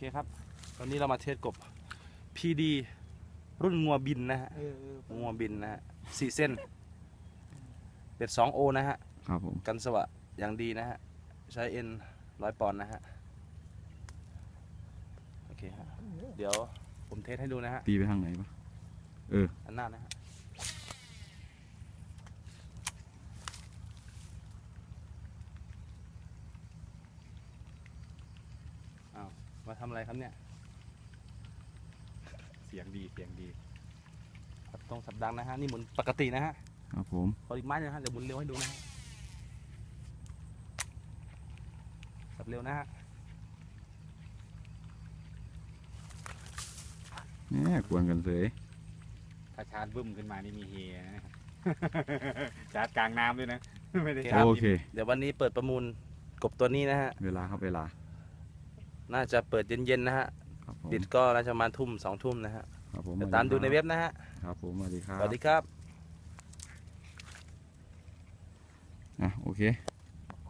เคครับ ตอนนี้เรามาเทสกบ PD รุ่นงัวบินนะฮะเออเอองัวบินนะฮะสี่เส้น เป็ดสองโอนะฮะ ครับผม กันสวะอย่างดีนะฮะ ใช้เอ็นร้อยปอนด์นะฮะ โอเคฮะ เดี๋ยวผมเทสให้ดูนะฮะ ตีไปทางไหนปะเออ อันหน้านะฮะ อ้าว มาทำอะไรครับเนี่ย เสียงดีเสียงดีสับตรงสับดังนะฮะ นี่หมุนปกตินะฮะครับผมขออีกไม้หนงนะฮะ เดี๋ยวหมุนเร็วให้ดูนะฮะ สับเร็วนะฮะเนี่ยกวนกันเสยถ้าชาร์จบึ้มขึ้นมานี่มีเฮนะ ชาร์จกลางน้ำด้วยนะ ไม่ได้โอเคชาร์จโอเค เดี๋ยววันนี้เปิดประมูลกบตัวนี้นะฮะ เวลาครับเวลา น่าจะเปิดเย็นๆนะฮะครับผมปิดก็น่าจะประมาณทุ่มสองทุ่มนะฮะครับผมเดี๋ยวตามดูในเว็บนะฮะครับผมสวัสดีครัสบวัสดีครับ อะโอเค